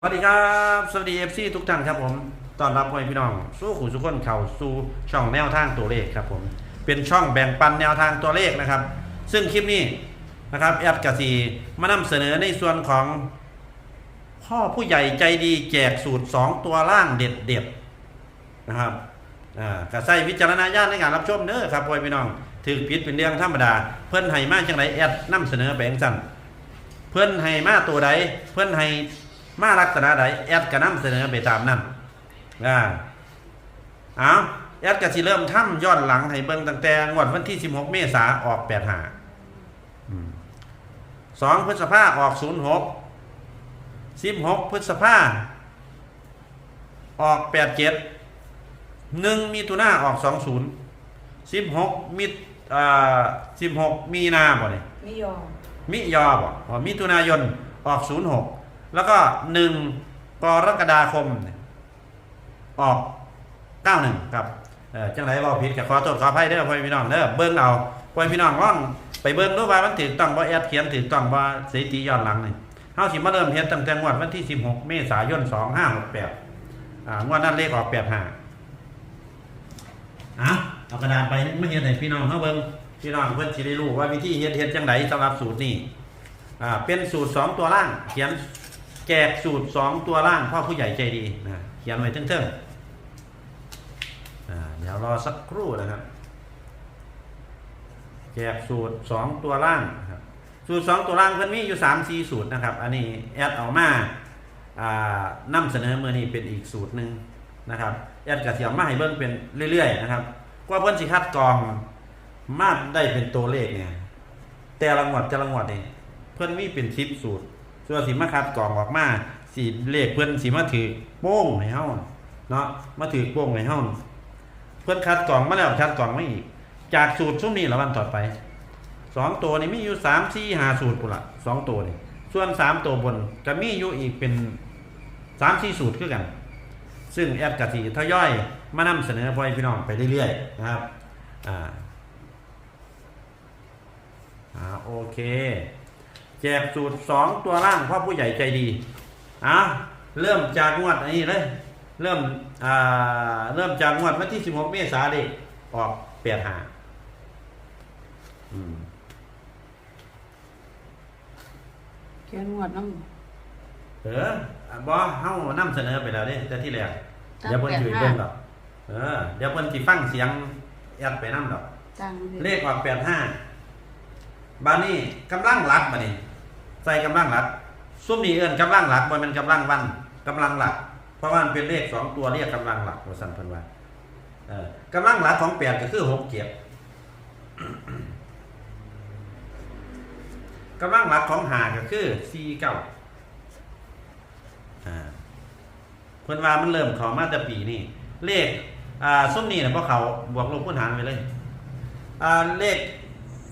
สวัสดีครับ สวัสดีเอฟซีทุกท่านครับผมต้อนรับพ่อพี่น้อง สู้ขู่สุขคนเข่าสู่ช่องแนวทางตัวเลขครับผม เป็นช่องแบ่งปันแนวทางตัวเลขนะครับ ซึ่งคลิปนี้นะครับแอดกสีมานำเสนอในส่วนของ พ่อผู้ใหญ่ใจดีแจกสูตร 2 ตัวล่างเด็ดเด็ดๆนะครับอ่ากระใส่วิจารณญาณในการรับชมเด้อครับพ่อพี่น้องถือผิดเป็นเรื่องธรรมดา เพื่อนให้มาจังไรแอดนำเสนอแบ่งสั่นเพื่อนให้มาตัวใดเพื่อนให้ มาลักษณะใดแอดก็นำเสนอไปตามนั้นอ่าเอาแอดก็สิเริ่มทำย้อนหลังให้เบิ่งตั้งแต่งวดวันที่ 16 เมษาออก85อืมสองพฤษภาออก 06 16 พฤษภาออก 87 1มีตุนาออก 20 16มีอ่า16 มีนาบ่เนี่ยไม่ยอมมิยอบอกอ๋อมิถุนายนออก 06 แล้วก็1กรกฎาคม ออก91ครับเออจังไรบอกผิดกับขอโทษขออภัยเด้อพ่อพี่น้องเด้อเบิ่งเอาพ่อพี่น้องว่องไปเบิ่งดูว่ามันถูกต้องบ่แอดเขียนถูกต้องบ่สถิติย้อนหลังนี่เฮาสิมาเริ่มเฮ็ดตั้งแต่งวดวันที่ 16 เมษายน 2568อ่างวดนั้นเลขออก85อะเอากระดาษไปไมาเฮ็ดให้พี่น้องเฮาเบิ่งพี่น้องเพิ่นสิได้รู้ว่าวิธีเฮ็ดเฮ็ดจังไดสำหรับสูตรนี้อ่าเป็นสูตรสองตัวล่างเขียน แจกสูตรสองตัวล่างพ่อผู้ใหญ่ใจดีนะเขียนไว้เทิงๆอ่าเดี๋ยวรอสักครู่นะครับ แจกสูตรสองตัวล่างครับสูตรสองตัวล่างเพิ่นมีอยู่สามสี่สูตรนะครับ อันนี้แอดเอามาอ่านำเสนอมือนี้เป็นอีกสูตรหนึ่งนะครับแอดกระเทียมมาให้เบิ่งเป็นเรื่อยๆนะครับกว่าเพิ่นสิคัดกรองมาได้เป็นตัวเลขเนี่ยแต่ละงวดแต่ละงวดเนี่เพื่อนมีเป็นทิปสูตร ส่วนสิมาคัดกรองออกมาสีเลขเพื่อนสิมาถือโป้งในห้เฮาเนาะมาถือโป้งในห้เฮาเพื่อนคัดกรองมาแล้วคัดกรองไม่อีก จากสูตรช่วงนี้ละวันต่อไปสองตัวนี่มีอยู่สามสี่หาสูตรปุ่ละสองตัวนี่ส่วนสามตัวบนก็มีอยู่อีกเป็นสามสี่สูตรคือกัน ซึ่งแอดกะทิทย่อยมานำเสนอพ่อพี่น้องไปเรื่อยๆนะครับอ่าอ่าโอเค แจกสูตรสองตัวล่างพ่อผู้ใหญ่ใจดีอะเริ่มจากงวดอันนี้เลยเริ่มอ่าเริ่มจากงวดวันที่16เมษายนดิออกเปลี่ยนหาอืมเขียนหวดน้เอออะบอเฮานำเสนอไปแล้วเด้แต่ที่แรกำเดี๋ยวเพิ่นอยู่เบิ่งดอกเออเดี๋ยวเพิ่นสิฟังเสียงแอดไปนำดอก จังเลขออกแปดห้าบานี่กำลังหลักบานี่ใส่กำลังหลักซุ้มนีเอิ้นกำลังหลักบ่แมันกำลังวันกำลังหลัก เพราะว่ามันเป็นเลขสองตัวเรียกกำลังหลักว่าสันเพิ่นว่ากำลังหลักของแปดก็คือหกเจ็ดกำลังหลักของหาก็คือสี่เก้าเพิ่นว่ามันเริ่มเข้ามาแต่ปีนี้เลขอ่าส้มนี้น่ะบ่เขาบวกลบคูณหารไปเลยอ่าเลข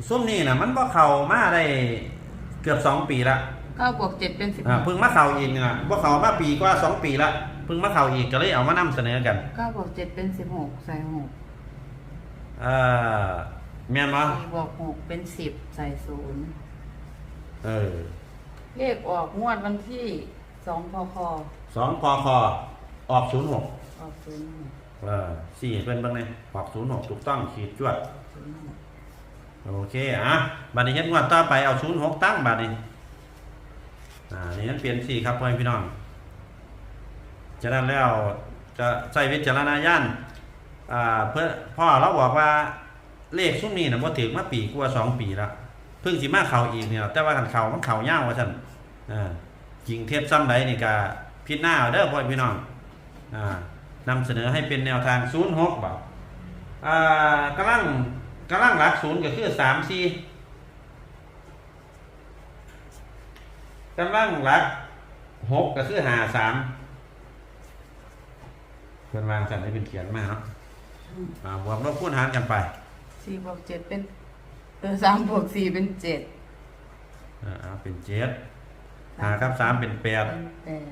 ซุ้มนี่นะมันบ่เขามาได้ เกือบสองปีละเก้าบวกเจ็ดเป็นสิบอ่าเพิ่งมาเข้าอีกนะบ่เข้ามาปีกว่าสองปีละเพิ่งมาเข้าอีกก็เลยเอามานำเสนอกันเก้าบวกเจ็ดเป็นสิบหกใส่หกอ่าแม่นบ่สี่บวกหกเป็นสิบใส่ศูนย์เออเลขออกงวดวันที่สองพคสองพอคอออกศูนย์หกออกศูนย์หกเออสี่เพิ่นเบิ่งเลยออกศูนย์หกถูกต้องขีดจวดศูนย์หก โอเคอะบัดนี้เฮ็ดงวดต่อไปเอาศูนย์หกตั้งบัดนี้อ่านี่มันเปลี่ยนสี่ครับพ่อพี่น้องฉะนั้นแล้วจะใช้วิจารณญาณอ่าเพื่อพ่อเราบอกว่าเลขซุ้มนี้นะบ่ถึงมาปีกว่าสองปีแล้วเพิ่งสิมาเข้าอีกเนี่ยแต่ว่ากันเข้ามันเข้ายาวว่าซั่นอ่าจริงเทปซ้ำใดนี่ก็พิจารณาเด้อพ่อพี่น้องอ่านำเสนอให้เป็นแนวทาง06บ่อ่ากำลัง กำลังหลักศูนย์ก็คือ3 4กำลังหลัก6ก็คือ5 3เพิ่นวางสั่นให้เป็นเขียนมาเนาะอ่าบวกลบคูณหารกันไปสี่บวกเจ็ดเป็นเออสามบวกสี่เป็นเจ็ดอ่าเอาเป็นเจ็ดหาครับสามเป็นแปดเป็นแปด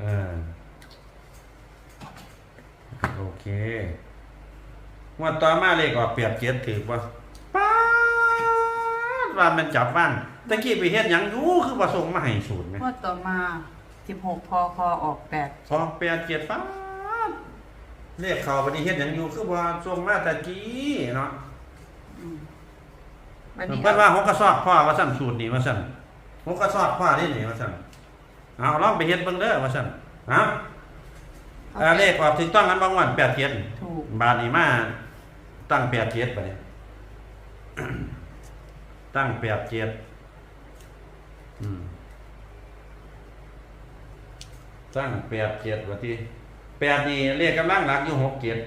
เออโอเค งวดต่อมาเลขออกเปรียบเจ็ดถือว่าป้าดว่ามันจับว่างตะกี้ไปเฮ็ดหยังอยู่คือว่าส่งมาให้ศูนย์ไหมงวดต่อมาสิบหกพอคอออกแปดสองแปดเจ็ดฟ้าดเรียกเขาปฏิเฮ็ดอย่างอยู่คือว่าทรงมาแตะกี้เนาะอืมวันนี้เพิ่นว่าหกกระสอบพ่อว่าสั่นสูตรนี่ว่าสั่นหกกระสอบพ่อนี่นี่ว่าสั่นเอาลองไปเฮ็ดเบิ่งเด้อว่าสั่นฮะ เอาเอ่อเลขออกถูกต้องกันบางวันแปดเจ็ดถูก บาทนี้มา ตั้งแปดเจ็ดไปตั้งแปดเจ็ดอืมตั้งแปดเจ็ดว่าที่แปดนี่เลขกำลังหลักอยู่หกเจ็ด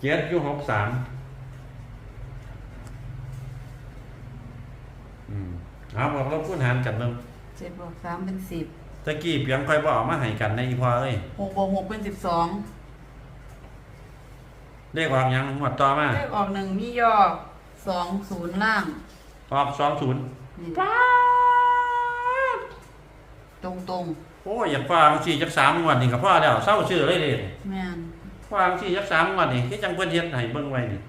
เจ็ดอยู่หกสามอืมเอาบอกเราพูดหารกันเบิ่งเจ็ดบวกสามเป็นสิบตะกี้เพียงค่อยบอกมาให้กันในอีพอเอ้ยหกบวกหกเป็นสิบสอง เลขออกหยังหมดต่อมาเลขออกหนึ่งมีย่อสองศูนย์ล่าง ออกสองศูนย์นี่ตรงตรงโอ้ยอยากฟังสี่จักสามงวดนี่กับพ่อแล้วเศร้าชื่อเลยเด้ๆแม่นฟังสี่จักสามงวดนี่คือจังเพิ่นเฮ็ดให้เบิ่งไว้นี่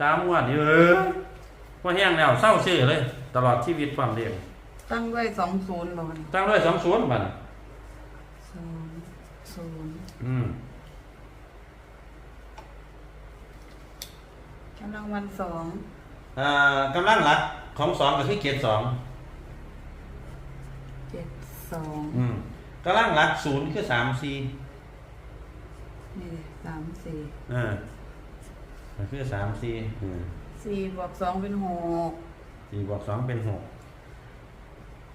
สามงวดนี่เออพอแห้งแล้วเศร้าชื่อเลย ตลอดชีวิตความเรียนตั้งด้วยสองศูนย์บอลตั้งด้วยสองศูนย์บัดสองศูนย์อืมำลังวันสองอ่ากำลังหลักของสองก็คือเกียรติสองเจ็ดสองอืมกำลังหลักศูนย์คือสามสี่นี่สามสี่อ่าก็คือสามสี่อืมสี่บวกสองเป็นหกสี่บวกสองเป็นหก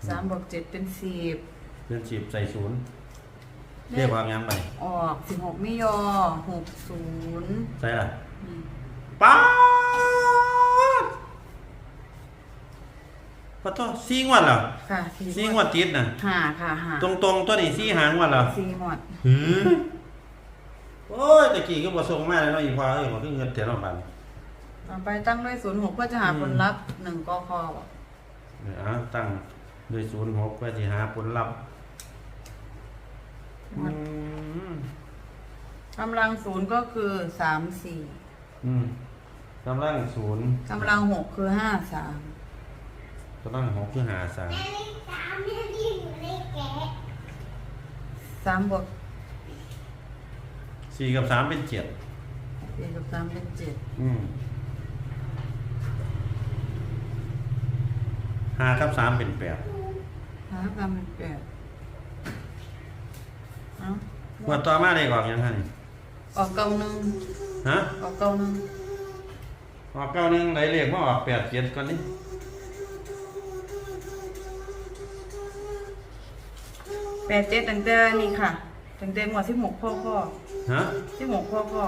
สามบวกเจ็ดเป็นสิบเพื่อนสิบใส่ศูนย์เรียกว่าหยังไปออกสิบหกไม่ยอหกศูนย์ใช่ล่ะนี่ป้าด ปะโทสี่งวดเหรอค่ะสี่งวดติดน่ะหาค่ะหาตรงๆตัวนี้สี่หางวดเหรอสี่หมดหือโอ้ยตะกี้ก็บ่ส่งมาเลยเนาะอีพอเอ้ยบ่คือเงินเถียนออกบันต่อไปตั้งด้วยศูนย์หกเพื่อจะหาอืมผลลัพธ์หนึ่งกคอเออเอาตั้งด้วยศูนย์หกเพื่อสิหาผลลัพธ์อืมกำลังศูนย์ก็คือสามสี่อืมกำลังศูนย์กำลังหกคือห้าสาม กำลังหกคือหาสามสามบวกสี่กับสามเป็นเจ็ดสี่กับสามเป็นเจ็ดอืมห้ากับสามเป็นแปดห้ากับสามเป็นแปดเอ้างวดต่อมาได้ออกยังไงออกเก้าหนึ่งฮะออกเก้าหนึ่งออกเก้าหนึ่งไหนเลขมาออกแปดเจ็ดก่อนนี่ แปดเจ็ดตั้งแต่นี่ค่ะตั้งแต่หมวดสิบหกพ่อพ่อฮะสิบหกพ่อพ่อ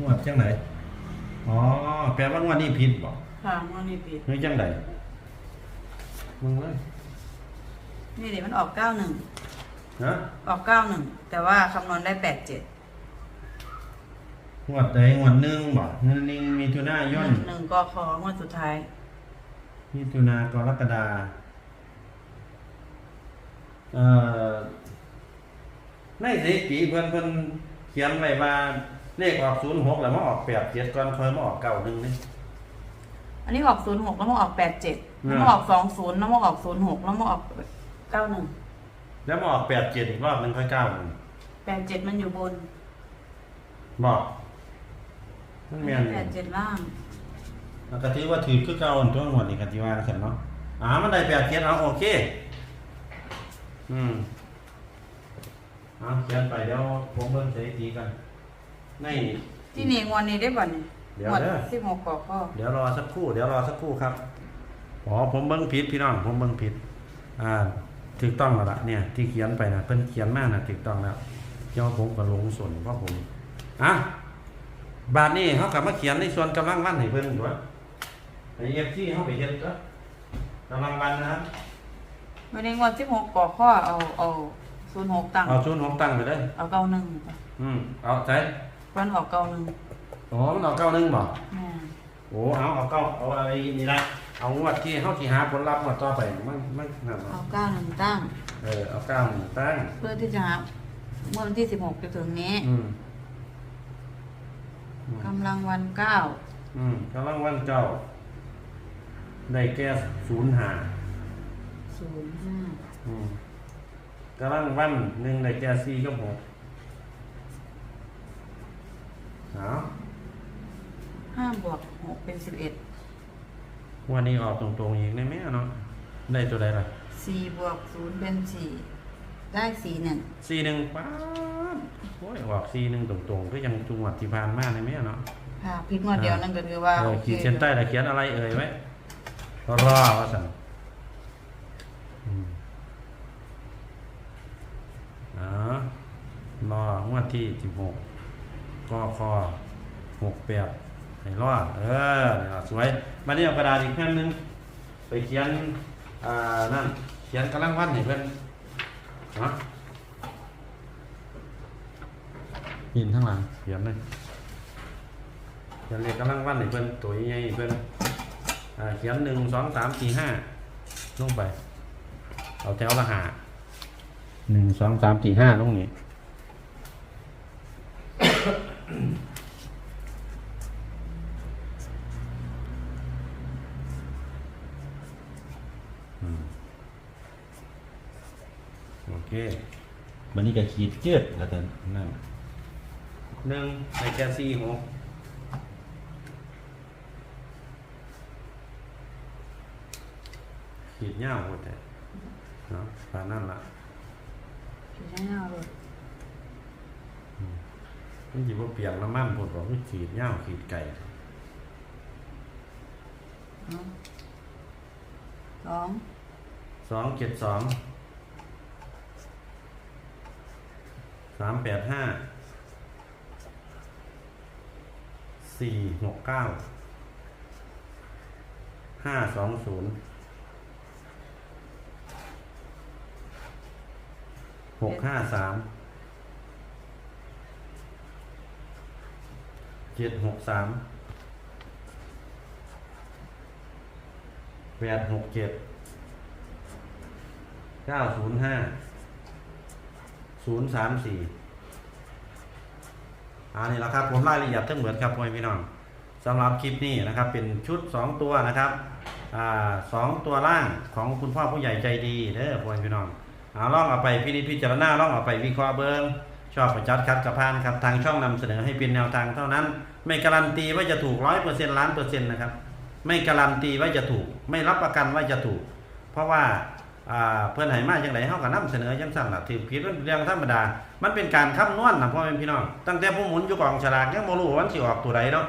งวดจังไหนอ๋อ แปลว่างวดนี้ผิดบ่ค่ะมันนี่ปิดหรือจังไหนมึงเลยนี่เดี๋ยวมันออกเก้าหนึ่งฮะออกเก้าหนึ่งแต่ว่าคำนวณได้แปดเจ็ดงวดใดงวดหนึ่งบ่หนึ่งมีทุนายนหนึ่งกคองวดสุดท้าย มีทุนากรกฎาเอ่อในสถิติเพิ่นเพิ่นเขียนไว้ว่าเลขออกศูนย์หกแล้วมาออกแปดเจ็ดก่อนค่อยมาออกเก้าหนึ่งนี่ อันนี้ออกศูนย์หกแล้วมาออกแปดเจ็ดอืมแล้วมาออกสองศูนย์แล้วมาออกศูนย์หกแล้วมาออกเก้าหนึ่งแล้วมาออกแปดเจ็ดอีกรอบหนึ่งค่อยเก้าหนึ่งแปดเจ็ดมันอยู่บนบอกมันแม่นแปดเจ็ดล่าง แล้วก็ถือว่าถือคือเก่าอันตัวหมดนี่กันที่ว่ากันเนาะอ่ามันได้แปดเจ็ดเอาโอเค อืมเอาเขียนไปเดี๋ยวผมเบิ่งสถิติกันใน ที่นี่งวดนี้ได้บ่เนี่ยเดี๋ยวงวดเด้อสิบหกกข้อเดี๋ยวรอสักครู่ เดี๋ยวรอสักครู่ครับ อ๋อ ผมเบิ่งผิดพี่น้อง ผมเบิ่งผิด อ่า ถูกต้องแล้วล่ะเนี่ย ที่เขียนไปนะเพิ่นเขียนมานะถูกต้องแล้วเจ้าผมก็หลงส่วนเพราะผม อะ บาทนี้เขากลับมาเขียนในส่วนกำลังวันให้เพิ่นด้วย ไอ้เอฟซีเขาไปเฮ็ดก็กำลังวันนะครับวันนี้งวดสิบหกกข้อเอาเอาศูนย์หกตั้งเอาชุนผมตั้งไปเลยเอาเก้าหนึ่งอืมเอาใส่วันออกเก้าหนึ่งอ๋อมันเอาเก้าหนึ่งบ่แม่โอ้เอาเอาเก้าเอาอะไรนี่ละเอางวดที่เขาที่หาผลลัพธ์งวดต่อไปมันมันนั่นเนาะเอาเก้าหนึ่งตั้ง เออเอาเก้าหนึ่งตั้งเพื่อที่จะหาเมื่อวันที่สิบหกจะถึงนี้อืมออืมกำลังวันเก้าอืมกำลังวันเจ้า ได้แก่ศูนย์หาศูนย์ห้าอืมกำลังวันหนึ่งได้แก่สี่กับหกเอาห้าบวกหกเป็นสิบเอ็ดวันนี้ออกตรงๆอีกได้ไหมเนาะได้ตัวใดล่ะสี่บวกศูนย์เป็นสี่ได้สี่หนึ่งสี่หนึ่งป๊าบโอ้ยออกสี่หนึ่งตรงๆก็ยังจังหวัดที่ผ่านมาได้ไหมเนาะค่ะพิดงวดเดียวนั่นก็คือว่าเออโอเคขีดเส้นใต้ละเขียนอะไรเอ่ยไว้ รอว่าสั่นอืมอ๋อรองวดที่สิบหกก็คอหกแปดให้รอดเออเนี่ยสวยมาเนี่ยเอากระดาษอีกแผ่นหนึง ไปเขียน อ่า นั่น เขียนกำลังวันให้เพื่อนฮะยินข้างหลังเขียนเลยเขียนเลขกำลังวันให้เพื่อนตัวใหญ่ๆให้เพื่อนอ่า เขียนหนึ่งสองสามสี่ห้าลงไป เอาแถวละหาหนึ่งสองสามสี่ห้าลงนี้โอเคบันนี้ก็ขีดเจืดแล้วกันนั่นหนึ่งในแกซี่หก ขีดเงาหมดเลยเนาะปานนั่นละคือใช้เงาเลยมันจีบว่าเปียกน้ำมันผดบอกว่าขีดเงาขีดไก่เนาะสองสองเจ็ดสองสามแปดห้าสี่หกเก้าห้าสองศูนย์ หกห้าสามเจ็ดหกสามแปดหกเจ็ดเก้าศูนย์ห้าศูนย์สามสี่อันนี้แหละครับผมรายละเอียดทั้งหมดครับพ่อพี่น้องสำหรับคลิปนี้นะครับเป็นชุด 2 ตัวนะครับอสองตัวล่างของคุณพ่อผู้ใหญ่ใจดีเด้อพ่อพี่น้อง เอาล่องเอาไปพินิจพิจารณาล่องเอาไปวิเคราะห์เบิงชอบประจัดคัดกระพานครับทางช่องนำเสนอให้เป็นแนวทางเท่านั้น ไม่การันตีว่าจะถูกร้อยเปอร์เซ็นต์ล้านเปอร์เซ็นต์นะครับ ไม่การันตีว่าจะถูก ไม่รับประกันว่าจะถูก เพราะว่าอ่าเพื่อนไหมาจังไดเฮาก็นำเสนอจังสั่นล่ะถือผิดเป็นเรื่องธรรมดา มันเป็นการคำนวณนะพ่อแม่พี่น้องตั้งแต่ผู้หมุนอยู่กองฉลากยังบ่รู้ว่ามันสิออกตัวใดเนาะ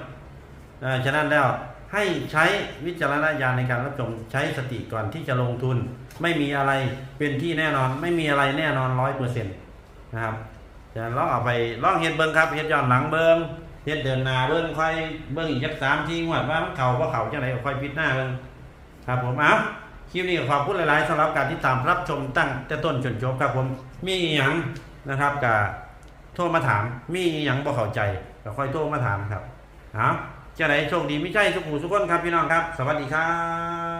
เออฉะนั้นแล้วให้ใช้วิจารณญาณในการรับชมใช้สติก่อนที่จะลงทุน ไม่มีอะไรเป็นที่แน่นอน ไม่มีอะไรแน่นอน100%นต์นะครับจะลองเอาไปลองเฮ็ดเบิ่งครับเฮ็ดย้อนหลังเบิ่งเฮ็ดเดินหน้าเบิ่งค่อยเบิ่งอีกจัก3ทีงวดว่ามันเข้าบ่เข้าจังไดก็ค่อยพิจารณาเบิ่งครับผมเอาคลิปนี้ขอบคุณหลายๆสำหรับการที่ตามรับชมตั้งแต่ต้นจนจบครับผมมีอย่างนะครับกับโทรมาถาม มีอย่างบ่เข้าใจก็ค่อยโทรมาถามครับเอาจะไหนโชคดีไม่ใช่สุขุสุขคนครับพี่น้องครับ สวัสดีครับ